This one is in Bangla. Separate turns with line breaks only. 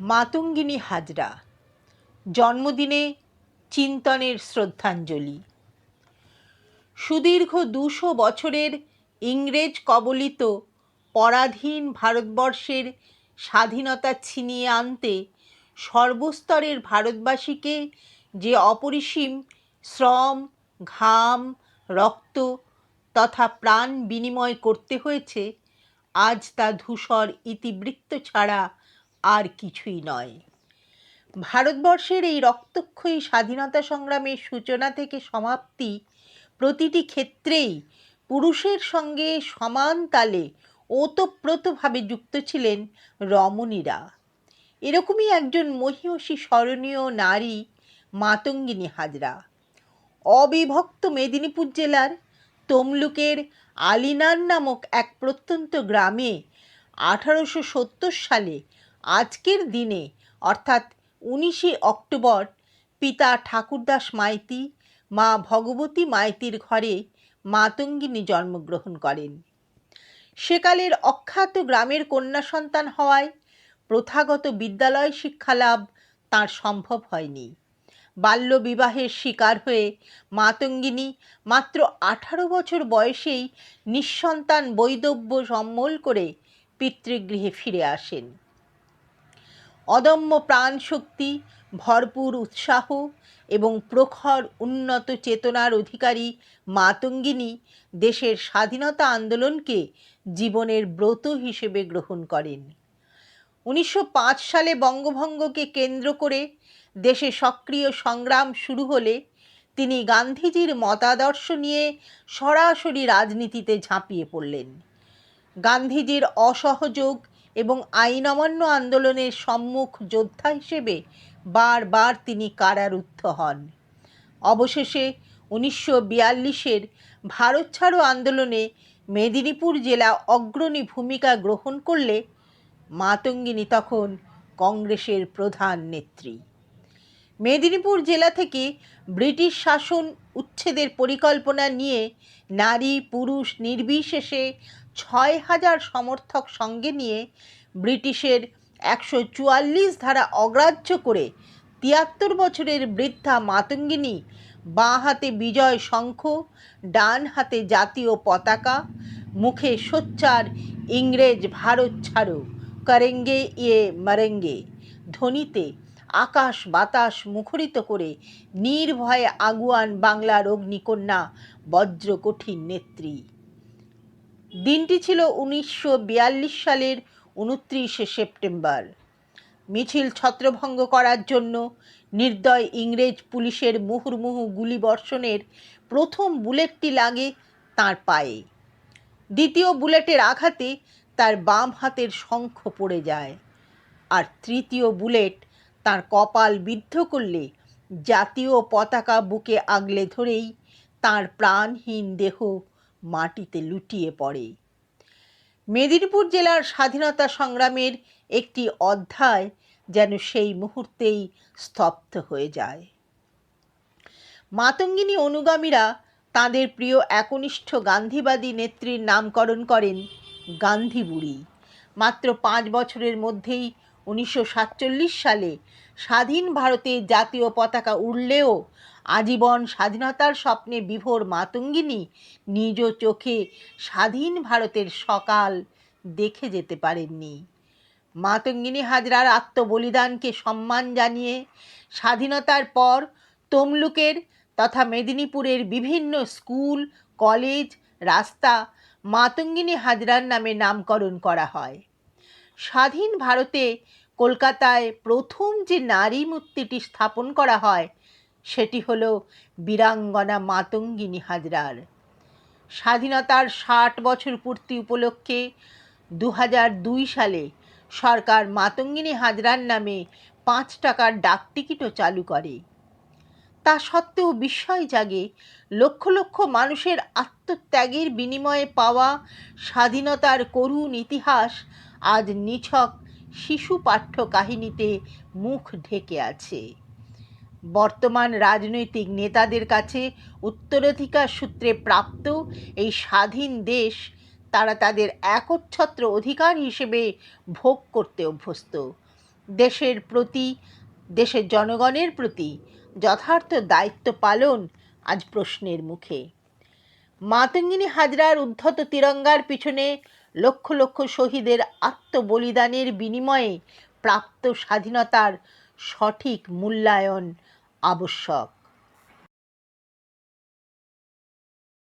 মাতঙ্গিনী হাজরা। জন্মদিনে চিন্তনের শ্রদ্ধাঞ্জলি। সুদীর্ঘ দুশো বছরের ইংরেজ কবলিত পরাধীন ভারতবর্ষের স্বাধীনতা ছিনিয়ে আনতে সর্বস্তরের ভারতবাসীকে যে অপরিসীম শ্রম, ঘাম, রক্ত তথা প্রাণ বিনিময় করতে হয়েছে, আজ তা ধূসর ইতিবৃত্ত ছাড়া আর কিছুই নয়। ভারতবর্ষের এই রক্তক্ষয়ী স্বাধীনতা সংগ্রামের সূচনা থেকে সমাপ্তি প্রতিটি ক্ষেত্রেই পুরুষের সঙ্গে সমান তালে ওতপ্রোতভাবে যুক্ত ছিলেন রমণীরা। এরকমই একজন মহিষী স্মরণীয় নারী মাতঙ্গিনী হাজরা। অবিভক্ত মেদিনীপুর জেলার তমলুকের আলিনান নামক এক প্রত্যন্ত গ্রামে আঠারোশো সত্তর সালে আজকের দিনে, অর্থাৎ উনিশে অক্টোবর, পিতা ঠাকুরদাস মাইতি, মা ভগবতী মাইতির ঘরে মাতঙ্গিনী জন্মগ্রহণ করেন। সেকালের অখ্যাত গ্রামের কন্যা সন্তান হওয়ায় প্রথাগত বিদ্যালয় শিক্ষালাভ তার সম্ভব হয়নি। বাল্যবিবাহের শিকার হয়ে মাতঙ্গিনী মাত্র আঠারো বছর বয়সেই নিঃসন্তান বৈদব্য সম্মল করে পিতৃগৃহে ফিরে আসেন। অদম্য প্রাণশক্তি, ভরপুর উৎসাহ এবং প্রখর উন্নত চেতনার অধিকারী মাতঙ্গিনী দেশের স্বাধীনতা আন্দোলনকে জীবনের ব্রত হিসেবে গ্রহণ করেন। উনিশশো পাঁচ সালে বঙ্গভঙ্গকে কেন্দ্র করে দেশে সক্রিয় সংগ্রাম শুরু হলে তিনি গান্ধীজির মতাদর্শ নিয়ে সরাসরি রাজনীতিতে ঝাঁপিয়ে পড়লেন। গান্ধীজির অসহযোগ এবং আইন অমান্য আন্দোলনের সম্মুখ যোদ্ধা হিসেবে বারবার তিনি কারারুদ্ধ হন। অবশেষে উনিশশো বিয়াল্লিশের ভারত ছাড়ো আন্দোলনে মেদিনীপুর জেলা অগ্রণী ভূমিকা গ্রহণ করলে মাতঙ্গিনী তখন কংগ্রেসের প্রধান নেত্রী। মেদিনীপুর জেলা থেকে ব্রিটিশ শাসন উচ্ছেদের পরিকল্পনা নিয়ে নারী, পুরুষ নির্বিশেষে ছয় হাজার সমর্থক সঙ্গে নিয়ে ব্রিটিশের একশো চুয়াল্লিশ ধারা অগ্রাহ্য করে তিয়াত্তর বছরের বৃদ্ধা মাতঙ্গিনী বাঁ হাতে বিজয় শঙ্খ, ডান হাতে জাতীয় পতাকা, মুখে সোচ্চার ইংরেজ ভারত ছাড়ো, করেঙ্গে ইয়ে মারেঙ্গে। ধ্বনিতে আকাশ বাতাস মুখরিত করে নির্ভয়ে আগুয়ান বাংলার অগ্নিকন্যা বজ্র কঠিন নেত্রী। দিনটি ছিল উনিশশো বিয়াল্লিশ সালের উনত্রিশে সেপ্টেম্বর। মিছিল ছত্রভঙ্গ করার জন্য নির্দয় ইংরেজ পুলিশের মুহুর্মুহু গুলিবর্ষণের প্রথম বুলেটটি লাগে তার পায়ে। দ্বিতীয় বুলেটের আঘাতে তার বাম হাতের শঙ্খ পড়ে যায়। আর তৃতীয় বুলেট তার কপাল বিদ্ধ করলে জাতীয় পতাকা বুকে আগলে ধরেই তার প্রাণহীন দেহ মাটিতে লুটিয়ে পড়ে। মেদিনীপুর জেলার স্বাধীনতা সংগ্রামের একটি অধ্যায় যেন সেই মুহূর্তেই স্তব্ধ হয়ে যায়। মাতঙ্গিনী অনুগামীরা তাদের প্রিয় একনিষ্ঠ গান্ধীবাদী নেত্রীর নামকরণ করেন গান্ধী বুড়ি মাত্র পাঁচ বছরের মধ্যেই উনিশশো সাতচল্লিশ সালে স্বাধীন ভারতে জাতীয় পতাকা উড়লেও আজীবন স্বাধীনতার স্বপ্নে বিভোর মাতঙ্গিনী নিজ চোখে স্বাধীন ভারতের সকাল দেখে যেতে পারেননি। মাতঙ্গিনী হাজরার আত্মবলিদানকে সম্মান জানিয়ে স্বাধীনতার পর তমলুকের তথা মেদিনীপুরের বিভিন্ন স্কুল, কলেজ, রাস্তা মাতঙ্গিনী হাজরার নামে নামকরণ করা হয়। স্বাধীন ভারতে কলকাতায় প্রথম যে নারী মূর্তিটি স্থাপন করা হয়, সেটি হল বীরাঙ্গনা মাতঙ্গিনী হাজরার। স্বাধীনতার ষাট বছর পূর্তি উপলক্ষে দু দুই সালে সরকার মাতঙ্গিনী হাজরার নামে পাঁচ টাকার ডাকটিকিটও চালু করে। তা সত্ত্বেও বিস্ময় জাগে লক্ষ লক্ষ মানুষের আত্মত্যাগের বিনিময়ে পাওয়া স্বাধীনতার করুণ ইতিহাস আজ নিছক শিশু পাঠ্য কাহিনীতে মুখ ঢেকে আছে। বর্তমান রাজনৈতিক নেতাদের কাছে উত্তরাধিকার সূত্রে প্রাপ্ত এই স্বাধীন দেশ, তারা তাদের একচ্ছত্র অধিকার হিসেবে ভোগ করতে অভ্যস্ত। দেশের প্রতি, দেশের জনগণের প্রতি যথার্থ দায়িত্ব পালন আজ প্রশ্নের মুখে। মাতঙ্গিনী হাজরার উদ্ধত তিরঙ্গার পিছনে লক্ষ লক্ষ শহীদের আত্মবলিদানের বিনিময়ে প্রাপ্ত স্বাধীনতার সঠিক মূল্যায়ন আবশ্যক।